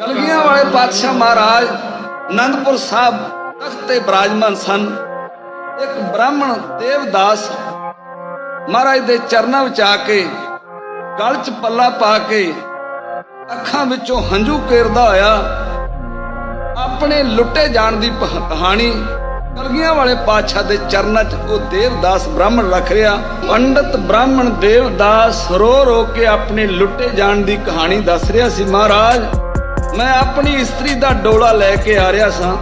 ਕਲਗੀਆਂ ਵਾਲੇ ਪਾਤਸ਼ਾਹ ਮਹਾਰਾਜ ਅਨੰਦਪੁਰ ਸਾਹਿਬ ਤਖਤ ਤੇ ਬਿਰਾਜਮਾਨ ਸਨ। ਇੱਕ ਬ੍ਰਾਹਮਣ ਦੇਵਦਾਸ ਮਹਾਰਾਜ ਦੇ ਚਰਨਾਂ ਵਿੱਚ ਆ ਕੇ ਗਲ 'ਚ ਪੱਲਾ ਪਾ ਕੇ ਅੱਖਾਂ ਵਿੱਚੋਂ ਹੰਝੂ ਕੇਰਦਾ ਹੋਇਆ ਆਪਣੇ ਲੁੱਟੇ ਜਾਣ ਦੀ ਕਹਾਣੀ ਕਲਗੀਆਂ ਵਾਲੇ ਪਾਤਸ਼ਾਹ ਦੇ ਚਰਨਾਂ 'ਚ ਉਹ ਦੇਵਦਾਸ ਬ੍ਰਾਹਮਣ ਰੱਖ ਰਿਹਾ। ਪੰਡਤ ਬ੍ਰਾਹਮਣ ਦੇਵਦਾਸ ਰੋ ਰੋ ਕੇ ਆਪਣੇ ਲੁੱਟੇ ਜਾਣ ਦੀ ਕਹਾਣੀ ਦੱਸ ਰਿਹਾ ਸੀ। ਮਹਾਰਾਜ ਮੈਂ ਆਪਣੀ ਇਸਤਰੀ ਦਾ ਡੋਲਾ ਲੈ ਕੇ ਆ ਰਿਹਾ ਸਾਂ।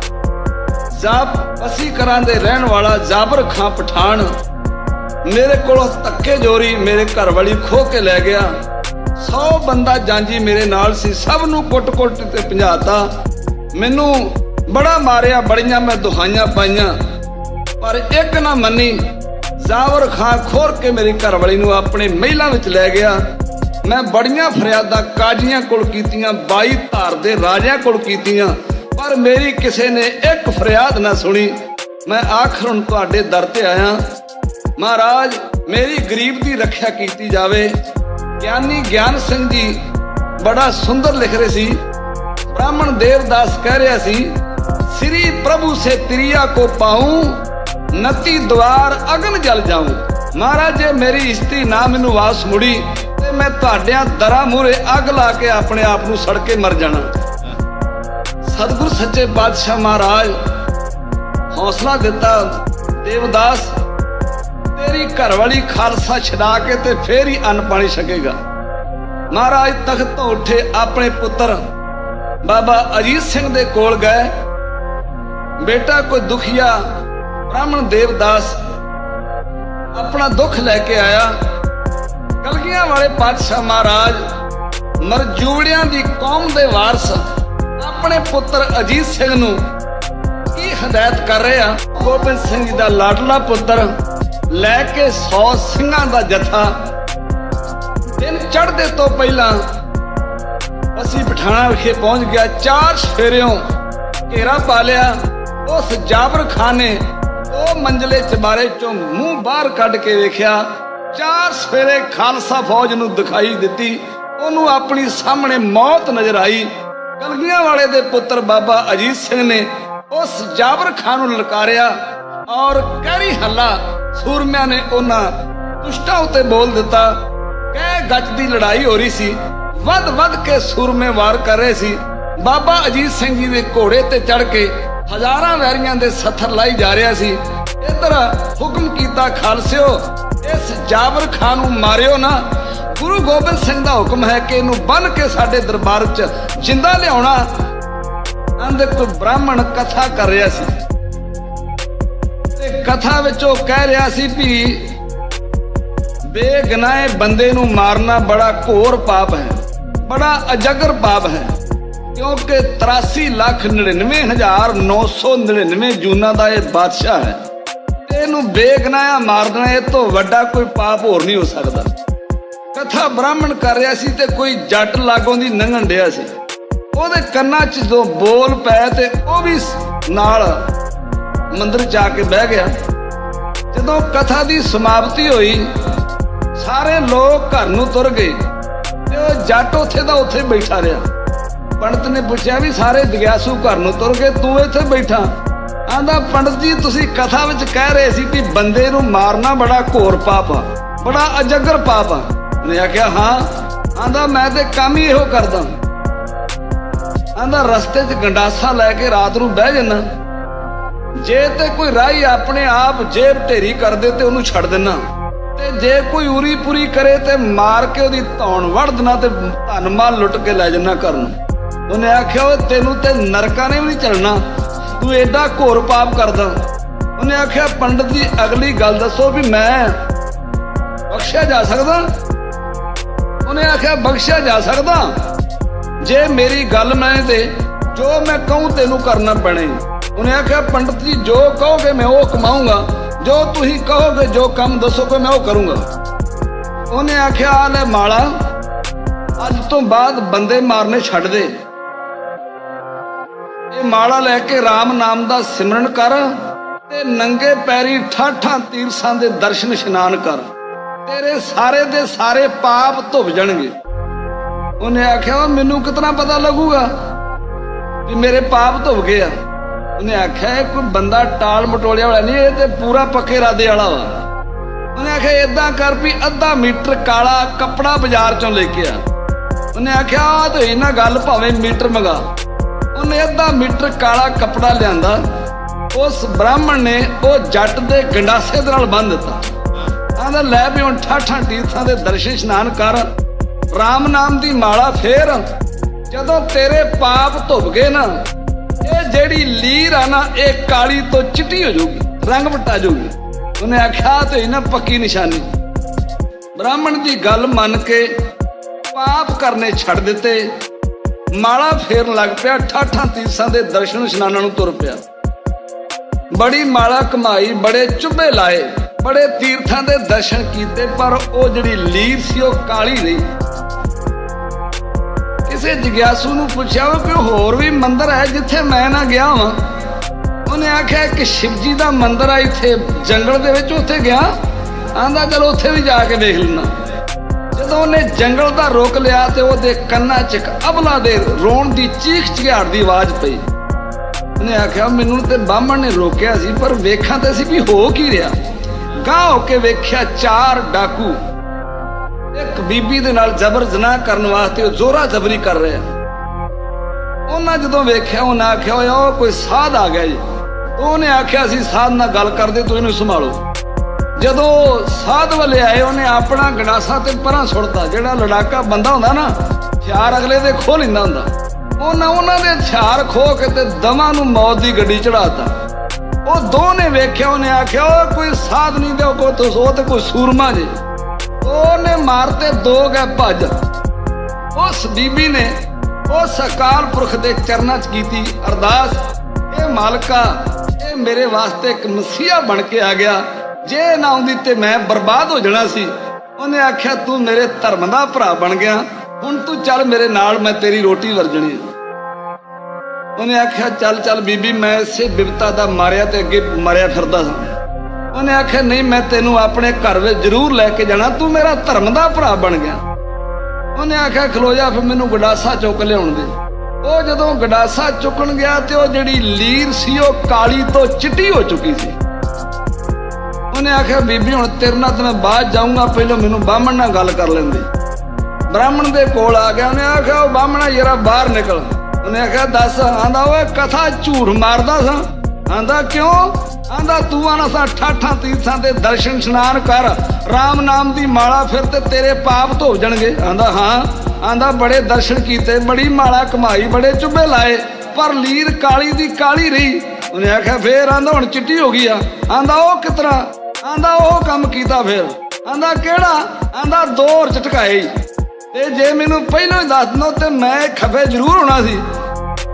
ਜਾਬ ਅਸੀਂ ਕਰਾਂ ਦੇ ਰਹਿਣ ਵਾਲਾ ਜਾਬਰ ਖਾਂ ਪਠਾਨ, ਮੇਰੇ ਕੋਲੋਂ ਧੱਕੇ ਜੋਰੀ ਮੇਰੇ ਘਰ ਵਾਲੀ ਖੋ ਕੇ ਲੈ ਗਿਆ। 100 ਬੰਦਾ ਜਾਂਜੀ ਮੇਰੇ ਨਾਲ ਸੀ, ਸਭ ਨੂੰ ਕੁੱਟ-ਕੁੱਟ ਤੇ ਭੰਜਾਤਾ। ਮੈਨੂੰ ਬੜਾ ਮਾਰਿਆ, ਬੜੀਆਂ ਮੈਂ ਦੁਹਾਈਆਂ ਪਾਈਆਂ। ਪਰ ਇੱਕ ਨਾ ਮੰਨੀ ਜ਼ਾਵਰ ਖਾਂ ਖੋਰ ਕੇ ਮੇਰੀ ਘਰ ਵਾਲੀ ਨੂੰ ਆਪਣੇ ਮਹਿਲਾਂ ਵਿੱਚ ਲੈ ਗਿਆ। ਮੈਂ ਬੜੀਆਂ ਫਰਿਆਦਾਂ ਕਾਜੀਆਂ ਕੋਲ ਕੀਤੀਆਂ 22 ਧਾਰ ਦੇ ਰਾਜਿਆਂ ਕੋਲ ਕੀਤੀਆਂ, ਪਰ ਮੇਰੀ ਕਿਸੇ ਨੇ ਇੱਕ ਫਰਿਆਦ ਨਾ ਸੁਣੀ। ਮੈਂ ਆਖਰ ਹੁਣ ਤੁਹਾਡੇ ਦਰ ਤੇ ਆਇਆ। ਮਹਾਰਾਜ, ਮੇਰੀ ਗਰੀਬ ਦੀ ਰੱਖਿਆ ਕੀਤੀ ਜਾਵੇ। ਗਿਆਨੀ ਗਿਆਨ ਸਿੰਘ ਜੀ ਬੜਾ ਸੁੰਦਰ ਲਿਖ ਰਹੇ ਸੀ। ਬ੍ਰਾਹਮਣ ਦੇਵਦਾਸ ਕਹਿ ਰਿਹਾ ਸੀ, ਸ੍ਰੀ ਪ੍ਰਭੂ ਸੇ ਤ੍ਰਿਆ ਕੋ ਪਾਉ, ਨਤੀ ਦਵਾਰ ਅਗਨ ਜਲ ਜਾਉ। ਮਹਾਰਾਜ, ਜੇ ਮੇਰੀ ਇਸਤਰੀ ਨਾ ਮੈਨੂੰ ਵਾਸ ਮੁੜੀ ਮੈਂ ਤੁਹਾਡਿਆਂ ਦਰਾਂ ਮੂਰੇ ਅੱਗ ਲਾ ਕੇ ਆਪਣੇ ਆਪ ਨੂੰ ਸੜ ਕੇ ਮਰ ਜਾਣਾ। ਸਤਿਗੁਰ ਸੱਚੇ ਪਾਤਸ਼ਾਹ ਮਹਾਰਾਜ, ਹੌਸਲਾ ਦਿੱਤਾ, ਦੇਵਦਾਸ, ਤੇਰੀ ਘਰਵਾਲੀ ਖਾਲਸਾ ਛਡਾ ਕੇ ਤੇ ਫੇਰ ਹੀ ਅੰਨ ਪਾਣੀ ਛਕੇਗਾ। ਮਹਾਰਾਜ ਤਖਤ ਤੋਂ ਉੱਠੇ ਆਪਣੇ ਪੁੱਤਰ, ਬਾਬਾ ਅਜੀਤ ਸਿੰਘ ਦੇ ਕੋਲ ਗਏ। ਬੇਟਾ ਕੋਈ ਦੁਖੀਆ, ਬ੍ਰਾਹਮਣ ਦੇਵਦਾਸ ਆਪਣਾ ਦੁੱਖ ਲੈ ਕੇ ਆਇਆ। ਕਲਗੀਆਂ ਵਾਲੇ ਪਾਤਸ਼ਾਹ ਮਹਾਰਾਜ, ਮਰਜੂੜਿਆਂ ਦੀ ਕੌਮ ਦੇ ਵਾਰਸ, ਆਪਣੇ ਪੁੱਤਰ ਅਜੀਤ ਸਿੰਘ ਨੂੰ ਕੀ ਹਦਾਇਤ ਕਰ ਰਹੇ ਆ? ਗੋਬਿੰਦ ਸਿੰਘ ਜੀ ਦਾ ਲਾਡਲਾ ਪੁੱਤਰ ਲੈ ਕੇ 100 ਸਿੰਘਾਂ ਦਾ ਜਥਾ ਦਿਨ ਚੜ੍ਹਦੇ ਤੋਂ ਪਹਿਲਾਂ ਅਸੀਂ ਪਠਾਣਾ ਵਿਖੇ ਪਹੁੰਚ ਗਿਆ, ਚਾਰ ਸ਼ੇਰਿਓਂ ਘੇਰਾ ਪਾ ਲਿਆ। ਉਸ ਜਾਬਰ ਖਾਨ ਨੇ ਉਹ ਮੰਜ਼ਲੇ ਚਬਾਰੇ ਚੋਂ ਮੂੰਹ ਬਾਹਰ ਕੱਢ ਕੇ ਵੇਖਿਆ। ਚਾਰ ਸਵੇਰੇ ਖਾਲਸਾ ਫੌਜ ਨੂੰ ਦਿਖਾਈ ਦਿੱਤੀ। ਉਹਨੂੰ ਆਪਣੀ ਸਾਹਮਣੇ ਮੌਤ ਨਜ਼ਰ ਆਈ। ਕਲਗੀਆਂ ਵਾਲੇ ਦੇ ਪੁੱਤਰ ਬਾਬਾ ਅਜੀਤ ਸਿੰਘ ਨੇ ਉਸ ਜਾਬਰ ਖਾਨ ਨੂੰ ਲਲਕਾਰਿਆ ਔਰ ਕਹਿਰੀ ਹੱਲਾ ਸੂਰਮਿਆਂ ਨੇ ਉਹਨਾਂ ਦੁਸ਼ਟਾਂ ਉਤੇ ਬੋਲ ਦਿੱਤਾ। ਕਹਿ ਗੱਜ ਦੀ ਲੜਾਈ ਹੋ ਰਹੀ ਸੀ। ਵੱਧ ਵੱਧ ਕੇ ਸੂਰਮੇ ਵਾਰ ਕਰ ਰਹੇ ਸੀ। ਬਾਬਾ ਅਜੀਤ ਸਿੰਘ ਜੀ ਦੇ ਘੋੜੇ ਤੇ ਚੜ ਕੇ ਹਜ਼ਾਰਾਂ ਵੈਰੀਆਂ ਦੇ ਸੱਥਰ ਲਾਈ ਜਾ ਰਿਹਾ ਸੀ। ਇਧਰ ਹੁਕਮ ਕੀਤਾ, ਖਾਲਸਿਓ ਇਸ ਜਾਬਰ ਖਾਂ ਨੂੰ ਮਾਰਿਓ ਨਾ, ਗੁਰੂ ਗੋਬਿੰਦ ਸਿੰਘ ਦਾ ਹੁਕਮ ਹੈ ਕਿ ਇਹਨੂੰ ਬੰਨ ਕੇ ਸਾਡੇ ਦਰਬਾਰ 'ਚ ਜਿੰਦਾ ਲਿਆਉਣਾ। ਅੰਦੇ ਕੋਈ ਬ੍ਰਾਹਮਣ ਕਥਾ ਕਰ ਰਿਹਾ ਸੀ। ਤੇ ਕਥਾ ਵਿੱਚ ਉਹ ਕਹਿ ਰਿਹਾ ਸੀ ਵੀ ਬੇਗਨਾਹ ਬੰਦੇ ਨੂੰ ਮਾਰਨਾ ਬੜਾ ਘੋਰ ਪਾਪ ਹੈ, ਬੜਾ ਅਜਗਰ ਪਾਪ ਹੈ, ਕਿਉਂਕਿ 83 ਲੱਖ 99999 ਜੂਨਾਂ ਦਾ ਇਹ ਬਾਦਸ਼ਾਹ ਹੈ। ਤੇ ਬੇਗਨਾਹ ਮਾਰ ਦੇਣਾ, ਇਹ ਤੋਂ ਵੱਡਾ ਕੋਈ ਪਾਪ ਹੋਰ ਨਹੀਂ ਹੋ ਸਕਦਾ। ਕਥਾ ਬ੍ਰਾਹਮਣ ਕਰ ਰਿਹਾ ਸੀ ਤੇ ਕੋਈ ਜੱਟ ਲਾਗੋਂ ਦੀ ਲੰਘਣ ਡਿਆ ਸੀ। ਉਹਦੇ ਕੰਨਾਂ 'ਚ ਜੋ ਬੋਲ ਪਏ ਤੇ ਉਹ ਵੀ ਨਾਲ ਮੰਦਰ ਜਾ ਕੇ ਬਹਿ ਗਿਆ। ਜਦੋਂ ਕਥਾ ਦੀ ਸਮਾਪਤੀ ਹੋਈ, ਸਾਰੇ ਲੋਕ ਘਰ ਨੂੰ ਤੁਰ ਗਏ ਤੇ ਉਹ ਜੱਟ ਉੱਥੇ ਦਾ ਉੱਥੇ ਬੈਠਾ ਰਿਹਾ। ਪੰਡਤ ਨੇ ਪੁੱਛਿਆ ਵੀ ਸਾਰੇ ਜਗਿਆਸੂ ਘਰ ਨੂੰ ਤੁਰ ਗਏ, ਤੂੰ ਇੱਥੇ ਬੈਠਾ। ਕਹਿੰਦਾ, ਪੰਡਤ ਜੀ, ਤੁਸੀਂ ਕਥਾ ਵਿੱਚ ਕਹਿ ਰਹੇ ਸੀ ਕਿ ਬੰਦੇ ਨੂੰ ਮਾਰਨਾ ਬੜਾ ਘੋਰ ਪਾਪ ਆ, ਬੜਾ ਅਜਗਰ ਪਾਪ ਆ। ਉਹਨੇ ਆਖਿਆ, ਹਾਂ। ਆਂਦਾ ਮੈਂ ਤੇ ਕੰਮ ਹੀ ਇਹੋ ਕਰਦਾ ਆਂਦਾ ਰਸਤੇ 'ਚ ਗੰਡਾਸਾ ਲੈ ਕੇ ਰਾਤ ਨੂੰ ਬਹਿ ਜੰਨਾ ਜੇ ਤੇ ਕੋਈ ਰਾਹੀ ਆਪਣੇ ਆਪ ਜੇਬ ਢੇਰੀ ਕਰ ਦੇ ਤੇ ਉਹਨੂੰ ਛੱਡ ਦੇਣਾ ਤੇ ਜੇ ਕੋਈ ਉਰੀ ਪੂਰੀ ਕਰੇ ਤੇ ਮਾਰ ਕੇ ਉਹਦੀ ਧੌਣ ਵੜ ਦੇਣਾ ਤੇ ਧਨ ਮਾਲ ਲੁੱਟ ਕੇ ਲੈ ਜੰਨਾ ਘਰ ਨੂੰ। ਉਹਨੇ ਆਖਿਆ, ਓਏ, ਤੈਨੂੰ ਤੇ ਨਰਕਾਂ ਨੇ ਵੀ ਨਹੀਂ ਚੱਲਣਾ। ਤੂੰ ਐਡਾ ਘੋਰ ਪਾਪ ਕਰਦਾ। ਉਹਨੇ ਆਖਿਆ, ਪੰਡਤ ਜੀ, ਅਗਲੀ ਗੱਲ ਦੱਸੋ ਵੀ ਮੈਂ ਬਖਸ਼ਿਆ ਜਾ ਸਕਦਾ? ਉਹਨੇ ਆਖਿਆ, ਬਖਸ਼ਿਆ ਜਾ ਸਕਦਾ। ਜੇ ਮੇਰੀ ਗੱਲ ਮੰਨੇ ਤੇ ਜੋ ਮੈਂ ਕਹੂੰ ਤੈਨੂੰ ਕਰਨਾ ਪੈਣਾ ਉਹਨੇ ਆਖਿਆ, ਪੰਡਤ ਜੀ, ਜੋ ਕਹੋਗੇ ਮੈਂ ਉਹ ਕਮਾਉਂਗਾ ਜੋ ਤੁਸੀਂ ਕਹੋਗੇ, ਜੋ ਕੰਮ ਦੱਸੋਗੇ ਮੈਂ ਉਹ ਕਰੂੰਗਾ। ਉਹਨੇ ਆਖਿਆ, ਆ ਲੈ ਮਾਲਾ, ਅੱਜ ਤੋਂ ਬਾਅਦ ਬੰਦੇ ਮਾਰਨੇ ਛੱਡ ਦੇ। ਇਹ ਮਾਲਾ ਲੈ ਕੇ RAM ਨਾਮ ਦਾ ਸਿਮਰਨ ਕਰ ਤੇ ਨੰਗੇ ਪੈਰੀ ਠਾਠਾਂ ਤੀਰਸਾਂ ਦੇ ਦਰਸ਼ਨ ਇਸ਼ਨਾਨ ਕਰ। ਤੇਰੇ ਸਾਰੇ ਦੇ ਸਾਰੇ ਪਾਪ ਧੁੱਪ ਜਾਣਗੇ। ਉਹਨੇ ਆਖਿਆ ਮੈਨੂੰ ਕਿਤਨਾ ਪਤਾ ਲੱਗੂਗਾ ਵੀ ਮੇਰੇ ਪਾਪ ਧੁੱਪ ਗਏ ਆ? ਉਹਨੇ ਆਖਿਆ, ਇਹ ਕੋਈ ਬੰਦਾ ਟਾਲ ਮਟੋਲਿਆ ਵਾਲਾ ਨਹੀਂ, ਇਹ ਤੇ ਪੂਰਾ ਪੱਕੇ ਇਰਾਦੇ ਵਾਲਾ ਵਾ। ਉਹਨੇ ਆਖਿਆ ਇਦਾਂ ਕਰ ਵੀ ਅੱਧਾ ਮੀਟਰ ਕਾਲਾ ਕੱਪੜਾ ਬਾਜ਼ਾਰ ਚੋਂ ਲੈ ਕੇ ਆ। ਉਹਨੇ ਆਖਿਆ, ਆ ਤੇ ਇਹਨਾਂ ਗੱਲ ਭਾਵੇਂ ਮੀਟਰ ਮੰਗਾ। ਉਹਨੇ ਅੱਧਾ ਮੀਟਰ ਕਾਲਾ ਕੱਪੜਾ ਲਿਆਂਦਾ। ਉਸ ਬ੍ਰਾਹਮਣ ਨੇ ਉਹ ਜੱਟ ਦੇ ਗੰਡਾਸੇ ਦੇ ਨਾਲ ਬੰਨ ਦਿੱਤਾ। ਆਂਦਾ ਲੈ ਵੀ ਹੁਣ ਠਾਠਾਂ ਤੀਰਥਾਂ ਦੇ ਦਰਸ਼ਨ ਇਸ਼ਨਾਨ ਕਰ। RAM ਨਾਮ ਦੀ ਮਾਲਾ ਫੇਰ। ਜਦੋਂ ਤੇਰੇ ਪਾਪ ਧੁੱਪ ਗਏ ਨਾ, ਇਹ ਜਿਹੜੀ ਲੀਰ ਆ ਨਾ, ਇਹ ਕਾਲੀ ਤੋਂ ਚਿੱਟੀ ਹੋ ਜਾਊਗੀ, ਰੰਗ ਵਟਾ ਜਾਊਗੀ। ਉਹਨੇ ਆਖਿਆ ਤੇ ਨਾ ਪੱਕੀ ਨਿਸ਼ਾਨੀ। ਬ੍ਰਾਹਮਣ ਦੀ ਗੱਲ ਮੰਨ ਕੇ ਪਾਪ ਕਰਨੇ ਛੱਡ ਦਿੱਤੇ। ਮਾਲਾ ਫੇਰਨ ਲੱਗ ਪਿਆ ਠਾਠਾਂ ਤੀਰਥਾਂ ਦੇ ਦਰਸ਼ਨ ਇਸ਼ਨਾਨਾਂ ਨੂੰ ਤੁਰ ਪਿਆ। ਬੜੀ ਮਾਲਾ ਕਮਾਈ, ਬੜੇ ਚੁੱਭੇ ਲਾਏ, ਬੜੇ ਤੀਰਥਾਂ ਦੇ ਦਰਸ਼ਨ ਕੀਤੇ, ਪਰ ਉਹ ਜਿਹੜੀ ਲੀਰ ਸੀ, ਉਹ ਕਾਲੀ ਰਹੀ ਕਿਸੇ ਜਗਿਆਸੂ ਨੂੰ ਪੁੱਛਿਆ ਉਹ ਕਿ ਹੋਰ ਵੀ ਮੰਦਿਰ ਹੈ ਜਿੱਥੇ ਮੈਂ ਨਾ ਗਿਆ ਹਾਂ ਉਹਨੇ ਆਖਿਆ ਕਿ ਸ਼ਿਵਜੀ ਦਾ ਮੰਦਿਰ ਆ, ਇੱਥੇ ਜੰਗਲ ਦੇ ਵਿੱਚ ਉੱਥੇ ਗਿਆ। ਆਂਦਾ ਚਲੋ ਉੱਥੇ ਵੀ ਜਾ ਕੇ ਦੇਖ ਲੈਣਾ ਜਦੋਂ ਉਹਨੇ ਜੰਗਲ ਦਾ ਰੋਕ ਲਿਆ ਤੇ ਉਹਦੇ ਕੰਨਾਂ 'ਚ ਇੱਕ ਅਬਲਾ ਦੇ ਰੋਣ ਦੀ ਚੀਖ ਚਿਹਾੜ ਦੀ ਆਵਾਜ਼ ਪਈ। ਉਹਨੇ ਆਖਿਆ, ਮੈਨੂੰ ਤੇ ਬਾਹਮਣ ਨੇ ਰੋਕਿਆ ਸੀ, ਪਰ ਵੇਖਾਂ ਤੇ ਸੀ ਵੀ ਹੋ ਕੀ ਰਿਹਾ। ਗਾਹ ਹੋ ਕੇ ਵੇਖਿਆ ਚਾਰ ਡਾਕੂ। ਇੱਕ ਬੀਬੀ ਦੇ ਨਾਲ ਜ਼ਬਰ ਜਨਾਹ ਕਰਨ ਵਾਸਤੇ ਉਹ ਜ਼ੋਰਾ ਜ਼ਬਰੀ ਕਰ ਰਿਹਾ। ਉਹਨਾਂ ਜਦੋਂ ਵੇਖਿਆ, ਉਹਨਾਂ ਆਖਿਆ, ਓਏ, ਉਹ ਕੋਈ ਸਾਧ ਆ ਗਿਆ ਜੀ। ਉਹਨੇ ਆਖਿਆ ਸੀ, ਸਾਧ ਨਾਲ ਗੱਲ ਕਰਦੇ, ਤੂੰ ਇਹਨੂੰ ਸੰਭਾਲੋ। ਜਦੋਂ ਸਾਧ ਵਾਲੇ ਆਏ, ਉਹਨੇ ਆਪਣਾ ਗੰਡਾਸਾ ਤੇ ਪਰਾਂ ਸੁੱਟਤਾ। ਜਿਹੜਾ ਲੜਾਕਾ ਬੰਦਾ ਹੁੰਦਾ ਨਾ, ਹਥਿਆਰ ਅਗਲੇ ਦੇ ਖੋਹ ਲੈਂਦਾ ਹੁੰਦਾ। ਉਹਨਾਂ ਉਹਨਾਂ ਦੇ ਹਥਿਆਰ ਖੋਹ ਕੇ ਤੇ ਦਮਾਂ ਨੂੰ ਮੌਤ ਦੀ ਗੱਡੀ ਚੜਾਤਾ ਉਹ ਦੋ ਨੇ ਵੇਖਿਆ, ਉਹਨੇ ਆਖਿਆ ਉਹ ਕੋਈ ਸਾਧ ਨਹੀਂ ਦੇ ਕੋ ਤੋ ਉਹ ਤੇ ਕੋਈ ਸੂਰਮਾ ਜੇ। ਉਹਨੇ ਮਾਰਤੇ ਦੋ ਗਏ ਭੱਜ। ਉਸ ਬੀਬੀ ਨੇ ਉਸ ਅਕਾਲ ਪੁਰਖ ਦੇ ਚਰਨਾਂ 'ਚ ਕੀਤੀ, ਅਰਦਾਸ, ਇਹ ਮਾਲਕਾ, ਇਹ ਮੇਰੇ ਵਾਸਤੇ ਇੱਕ ਮਸੀਹਾ ਬਣ ਕੇ ਆ ਗਿਆ। ਜੇ ਨਾ ਆਉਂਦੀ ਤੇ ਮੈਂ ਬਰਬਾਦ ਹੋ ਜਾਣਾ ਸੀ। ਉਹਨੇ ਆਖਿਆ, ਤੂੰ ਮੇਰੇ ਧਰਮ ਦਾ ਭਰਾ ਬਣ ਗਿਆ। ਹੁਣ ਤੂੰ ਚੱਲ ਮੇਰੇ ਨਾਲ, ਮੈਂ ਤੇਰੀ ਰੋਟੀ ਵਰਜਣੀ ਉਹਨੇ ਆਖਿਆ, ਚੱਲ ਚੱਲ ਬੀਬੀ, ਮੈਂ ਇਸੇ ਬਿਪਤਾ ਦਾ ਮਾਰਿਆ ਤੇ ਅੱਗੇ ਮਰਿਆ ਫਿਰਦਾ ਸਾਂ। ਉਹਨੇ ਆਖਿਆ, ਨਹੀਂ, ਮੈਂ ਤੈਨੂੰ ਆਪਣੇ ਘਰ ਵਿੱਚ ਜ਼ਰੂਰ ਲੈ ਕੇ ਜਾਣਾ। ਤੂੰ ਮੇਰਾ ਧਰਮ ਦਾ ਭਰਾ ਬਣ ਗਿਆ। ਉਹਨੇ ਆਖਿਆ, ਖਲੋ ਜਾ, ਫਿਰ ਮੈਨੂੰ ਗਡਾਸਾ ਚੁੱਕ ਲਿਆਉਣ ਦੇ। ਉਹ ਜਦੋਂ ਗਡਾਸਾ ਚੁੱਕਣ ਗਿਆ ਤੇ ਉਹ ਜਿਹੜੀ ਲੀਰ ਸੀ, ਉਹ ਕਾਲੀ ਤੋਂ ਚਿੱਟੀ ਹੋ ਚੁੱਕੀ ਸੀ। ਉਹਨੇ ਆਖਿਆ, ਬੀਬੀ, ਹੁਣ ਤੇਰੇ ਨਾਲ ਤਾਂ ਮੈਂ ਬਾਅਦ ਜਾਊਂਗਾ, ਪਹਿਲਾਂ ਮੈਨੂੰ ਬਾਹਮਣ ਨਾਲ ਗੱਲ ਕਰ ਲੈਂਦੇ। ਬ੍ਰਾਹਮਣ ਦੇ ਕੋਲ ਆ ਗਿਆ, ਉਹਨੇ ਆਖਿਆ, ਉਹ ਬਾਹਮਣਾ ਜਰਾ ਬਾਹਰ ਨਿਕਲ। ਉਹਨੇ ਆਖਿਆ, ਦੱਸ। ਆਂਦਾ, ਓਏ, ਕਥਾ ਝੂਠ ਮਾਰਦਾ ਸਾਂ। ਆਂਦਾ, ਕਿਉਂ? ਆਂਦਾ, ਤੂੰ ਆਣਾ ਸਾ ਠਾਠਾਂ ਤੀਰਥਾਂ ਦੇ ਦਰਸ਼ਨ ਇਸ਼ਨਾਨ ਕਰ। RAM ਨਾਮ ਦੀ ਮਾਲਾ ਫਿਰ ਤੇ ਤੇਰੇ ਪਾਪ ਧੋ ਜਾਣਗੇ। ਆਂਦਾ, ਹਾਂ। ਆਂਦਾ, ਬੜੇ ਦਰਸ਼ਨ ਕੀਤੇ, ਬੜੀ ਮਾਲਾ ਕਮਾਈ, ਬੜੇ ਚੁੱਭੇ ਲਾਏ, ਪਰ ਲੀਰ ਕਾਲੀ ਦੀ ਕਾਲੀ ਰਹੀ। ਉਹਨੇ ਆਖਿਆ, ਫੇਰ ਆਂਦਾ, ਹੁਣ ਚਿੱਟੀ ਹੋ ਗਈ ਆ। ਆਂਦਾ, ਉਹ ਕਿਤਰਾ ਆਂਦਾ ਉਹ ਕੰਮ ਕੀਤਾ ਫੇਰ। ਆਂਦਾ ਕਿਹੜਾ? ਆਂਦਾ ਦੋ ਹੋਰ ਝਟਕਾਏ ਤੇ ਜੇ ਮੈਨੂੰ ਪਹਿਲਾਂ ਹੀ ਦੱਸ ਦਿਨੋ ਤੇ ਮੈਂ ਖਫੇ ਜ਼ਰੂਰ ਹੋਣਾ ਸੀ।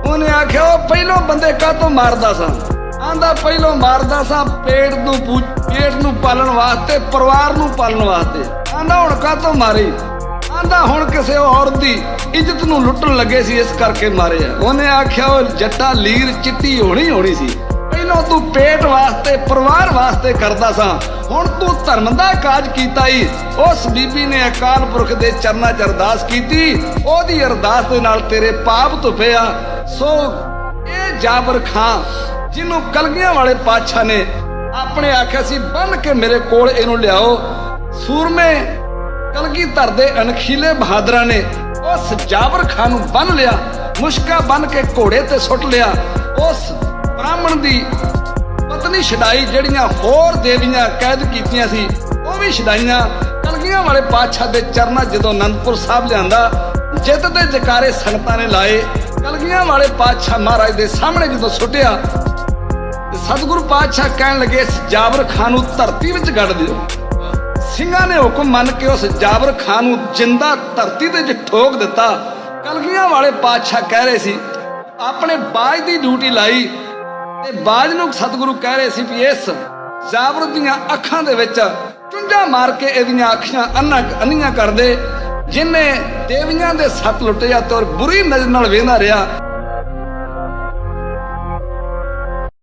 ਉਹਨੇ ਆਖਿਆ, ਉਹ ਪਹਿਲੋਂ ਬੰਦੇ ਕਾਹਤੋਂ ਮਾਰਦਾ ਸਾਂ? ਆਂਦਾ ਪਹਿਲੋਂ ਮਾਰਦਾ ਸਾਂ ਪੇਟ ਨੂੰ ਪੇਟ ਨੂੰ ਪਾਲਣ ਵਾਸਤੇ, ਪਰਿਵਾਰ ਨੂੰ ਪਾਲਣ ਵਾਸਤੇ। ਆਂਦਾ ਹੁਣ ਕਾਹਤੋਂ ਮਾਰੀ? ਆਂਦਾ ਹੁਣ ਕਿਸੇ ਔਰਤ ਦੀ ਇੱਜ਼ਤ ਨੂੰ ਲੁੱਟਣ ਲੱਗੇ ਸੀ, ਇਸ ਕਰਕੇ ਮਾਰੇ ਆ। ਉਹਨੇ ਆਖਿਆ, ਉਹ ਜੱਟਾ ਲੀਰ ਚਿੱਟੀ ਹੋਣੀ ਹੋਣੀ ਸੀ। ਪਹਿਲਾਂ ਤੂੰ ਪੇਟ ਵਾਸਤੇ, ਪਰਿਵਾਰ ਵਾਸਤੇ ਕਰਦਾ ਸਾਂ। ਹੁਣ ਤੂੰ ਧਰਮ ਦਾ ਕਾਜ ਕੀਤਾ ਈ। ਉਸ ਬੀਬੀ ਨੇ ਅਕਾਲ ਪੁਰਖ ਦੇ ਚਰਨਾਂ 'ਚ ਅਰਦਾਸ ਕੀਤੀ। ਉਹਦੀ ਅਰਦਾਸ ਦੇ ਨਾਲ ਤੇਰੇ ਪਾਪ ਧੁੱਪਿਆ ਸੋ ਇਹ ਜਾਬਰ ਖਾਂ, ਜਿਹਨੂੰ ਕਲਗੀਆਂ ਵਾਲੇ ਪਾਤਸ਼ਾਹ ਨੇ ਆਪਣੇ ਆਖਿਆ ਸੀ, ਬੰਨ ਕੇ ਮੇਰੇ ਕੋਲ ਇਹਨੂੰ ਲਿਆਓ। ਸੂਰਮੇ, ਕਲਗੀ ਧਰ ਦੇ ਅਣਖੀਲੇ ਬਹਾਦਰਾਂ ਨੇ ਉਸ ਜਾਬਰ ਖਾਨ ਨੂੰ ਬੰਨ ਲਿਆ। ਮੁਸ਼ਕਾ ਬੰਨ ਕੇ ਘੋੜੇ ਤੇ ਸੁੱਟ ਲਿਆ। ਉਸ ਬ੍ਰਾਹਮਣ ਦੀ ਪਤਨੀ ਛਡਾਈ ਜਿਹੜੀਆਂ ਹੋਰ ਦੇਵੀਆਂ ਕੈਦ ਕੀਤੀਆਂ ਸੀ, ਉਹ ਵੀ ਛਡਾਈਆਂ। ਕਲਗੀਆਂ ਵਾਲੇ ਪਾਤਸ਼ਾਹ ਦੇ ਚਰਨਾਂ ਜਦੋਂ ਅਨੰਦਪੁਰ ਸਾਹਿਬ ਲਿਆਂਦਾ, ਜਿੱਤ ਦੇ ਜਕਾਰੇ ਸੰਗਤਾਂ ਨੇ ਲਾਏ। ਕਲਗੀਆਂ ਵਾਲੇ ਪਾਤਸ਼ਾਹ ਮਹਾਰਾਜ ਦੇ ਸਾਹਮਣੇ ਜਦੋਂ ਸੁੱਟਿਆ ਸਤਿਗੁਰੂ ਪਾਤਸ਼ਾਹ ਕਹਿਣ ਲੱਗੇ, ਇਸ ਜਾਬਰ ਖਾਨ ਨੂੰ ਧਰਤੀ ਵਿੱਚ ਗੱਡ ਦਿਓ। ਸਿੰਘਾਂ ਨੇ ਹੁਕਮ ਮੰਨ ਕੇ ਉਸ ਜਾਬਰ ਖਾਨ ਨੂੰ ਜਿੰਦਾ ਧਰਤੀ ਦੇ ਵਿੱਚ ਠੋਕ ਦਿੱਤਾ। ਕਲਗੀਆਂ ਵਾਲੇ ਪਾਤਸ਼ਾਹ ਕਹਿ ਰਹੇ ਸੀ, ਆਪਣੇ ਬਾਜ ਦੀ ਡਿਊਟੀ ਲਾਈ ਤੇ ਬਾਜ ਨੂੰ ਸਤਿਗੁਰੂ ਕਹਿ ਰਹੇ ਸੀ ਵੀ ਇਸ ਜਾਬਰ ਦੀਆਂ ਅੱਖਾਂ ਦੇ ਵਿੱਚ ਚੁੰਝਾ ਮਾਰ ਕੇ ਇਹਦੀਆਂ ਅੱਖਾਂ ਅੰਨਾ ਅੰਨੀਆਂ ਕਰ ਦੇ ਜਿਨੇ ਦੇਵੀਆਂ ਦੇ ਸੱਤ ਲੁੱਟਿਆ ਤੇ ਬੁਰੀ ਨਜ਼ਰ ਨਾਲ ਵੇਂਦਾ ਰਿਹਾ